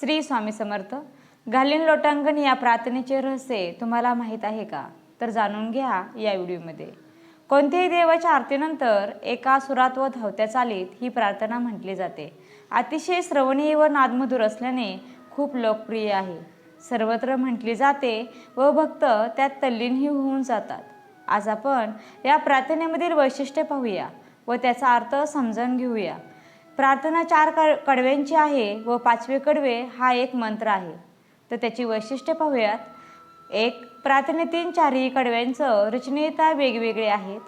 श्री स्वामी समर्थ घालीन लोटांगण या प्रार्थनेचे रहस्य तुम्हाला माहीत आहे का? तर जाणून घ्या या व्हिडिओमध्ये. कोणत्याही देवाच्या आरतीनंतर एका सुरात व धावत्या चालीत ही प्रार्थना म्हटली जाते. अतिशय श्रवणीय व नादमधुर असल्याने खूप लोकप्रिय आहे. सर्वत्र म्हटली जाते व भक्त त्यात तल्लीनही होऊन जातात. आज आपण या प्रार्थनेमधील वैशिष्ट्य पाहूया व त्याचा अर्थ समजावून घेऊया. प्रार्थना चार क कडव्यांची आहे व पाचवे कडवे हा एक मंत्र आहे. तर त्याची वैशिष्ट्य पाहूयात. एक प्रार्थनेतील चारही कडव्यांचं रचनेता वेगवेगळे आहेत.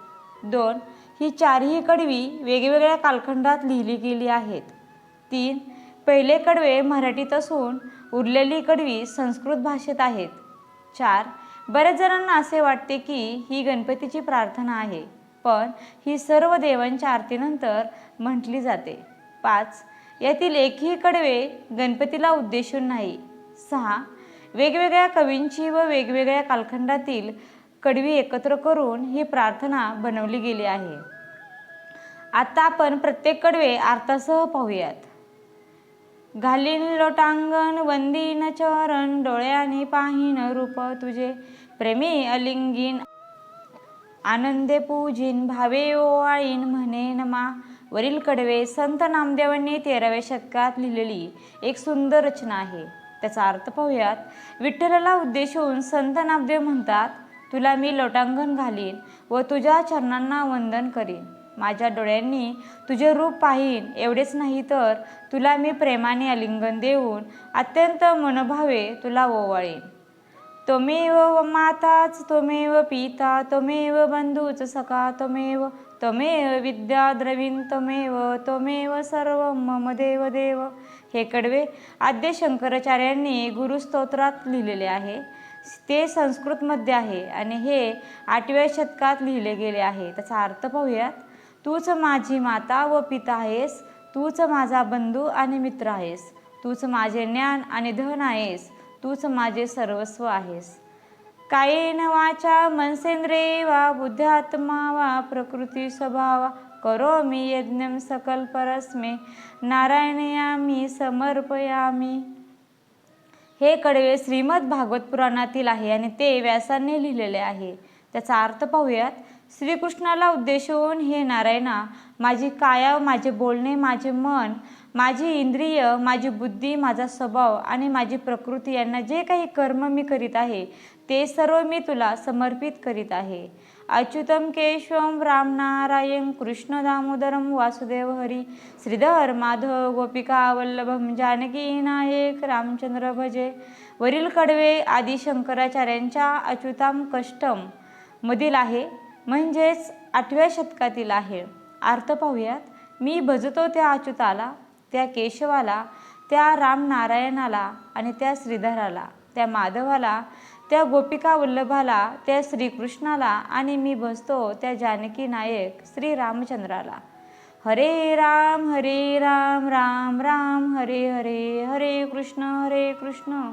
दोन ही चारही कडवी वेगवेगळ्या कालखंडात लिहिली गेली आहेत. तीन पहिले कडवे मराठीत असून उरलेली कडवी संस्कृत भाषेत आहेत. चार बऱ्याच जणांना असे वाटते की ही गणपतीची प्रार्थना आहे पण ही सर्व देवांच्या आरतीनंतर म्हटली जाते. पाच. यातील एकही कडवे गणपतीला उद्देशून नाही. सहा. वेगवेगळ्या कवींची व वेगवेगळ्या कालखंडातील कडवी एकत्र करून ही प्रार्थना बनवली गेली आहे. आता आपण प्रत्येक कडवे अर्थासह पाहूयात. घालीन लोटांगण वंदीन चरण डोळ्याने पाहीन रूप तुझे प्रेमी अलिंगीन. आनंदे पूजिन भावे ओवाळीन म्हणे नमा. वरील कडवे संत नामदेवांनी तेराव्या शतकात लिहिलेली एक सुंदर रचना आहे. त्याचा अर्थ पाहूयात. विठ्ठलाला उद्देशून संत नामदेव म्हणतात तुला मी लोटांगण घालीन व तुझ्या चरणांना वंदन करीन. माझ्या डोळ्यांनी तुझे रूप पाहीन. एवढेच नाही तर तुला मी प्रेमाने आलिंगन देऊन अत्यंत मनोभावे तुला ओवाळीन. त्वमेव माताच त्वमेव पिता त्वमेव बंधूच सखा त्वमेव त्वमेव विद्या द्रवीण त्वमेव त्वमेव सर्व मम देव देव. हे कडवे आद्य शंकराचार्यांनी गुरुस्तोत्रात लिहिलेले आहे. ते संस्कृतमध्ये आहे आणि हे आठव्या शतकात लिहिले गेले आहे. त्याचा अर्थ पाहूयात. तूच माझी माता व पिता आहेस. तूच माझा बंधू आणि मित्र आहेस. तूच माझे ज्ञान आणि धन आहेस. तूच माझे सर्वस्व आहेस. कायेन वाचा मनसेंद्रिये वा बुद्धात्मा वा प्रकृती स्वभावा करो मी यज्ञ सकल परस्मे नारायणयामी समर्पयामी. हे कडवे श्रीमद भागवत पुराणातील आहे आणि ते व्यासाने लिहिलेले आहे. त्याचा अर्थ पाहूयात. श्रीकृष्णाला उद्देशून हे नारायणा माझी काया माझे बोलणे माझे मन माझी इंद्रिय माझी बुद्धी माझा स्वभाव आणि माझी प्रकृती यांना जे काही कर्म मी करीत आहे ते सर्व मी तुला समर्पित करीत आहे. अच्युतम केशवम राम नारायण कृष्ण दामोदरम वासुदेव हरी श्रीधर माधव गोपिका वल्लभम जानकी नायक रामचंद्र भजे वरील कडवे आदी शंकराचार्यांच्या अच्युताम कष्टम मधील आहे. म्हणजेच आठव्या शतकातील आहे. अर्थ पाहूयात. मी भजतो त्या अच्युताला त्या केशवाला त्या रामनारायणाला आणि त्या श्रीधराला त्या माधवाला त्या गोपिका वल्लभाला त्या श्रीकृष्णाला आणि मी भजतो त्या जानकी नायक श्री रामचंद्राला. हरे राम हरे राम राम राम हरे हरे हरे कृष्ण हरे कृष्ण.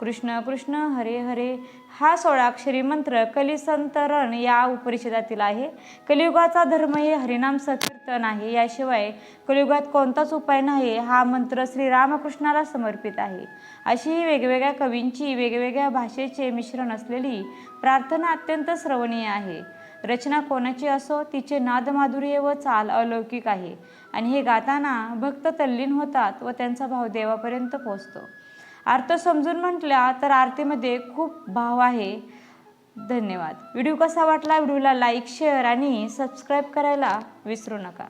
कृष्ण कृष्ण हरे हरे. हा सोळाक्षरी मंत्र कलिसंतरण या उपरिषदातील आहे. कलियुगाचा धर्म हे हरिनाम संकीर्तन आहे. याशिवाय कलियुगात कोणताच उपाय नाही. हा मंत्र श्रीरामकृष्णाला समर्पित आहे. अशी वेगवेगळ्या कवींची वेगवेगळ्या भाषेचे मिश्रण असलेली प्रार्थना अत्यंत श्रवणीय आहे. रचना कोणाची असो तिचे नादमाधुर्य व चाल अलौकिक आहे. आणि हे गाताना भक्त तल्लीन होतात व त्यांचा भाव देवापर्यंत पोहोचतो. अर्थ समजून म्हटला तर आरतीमध्ये खूप भाव आहे. धन्यवाद. व्हिडिओ कसा वाटला? व्हिडिओला लाईक शेअर आणि सबस्क्राईब करायला विसरू नका.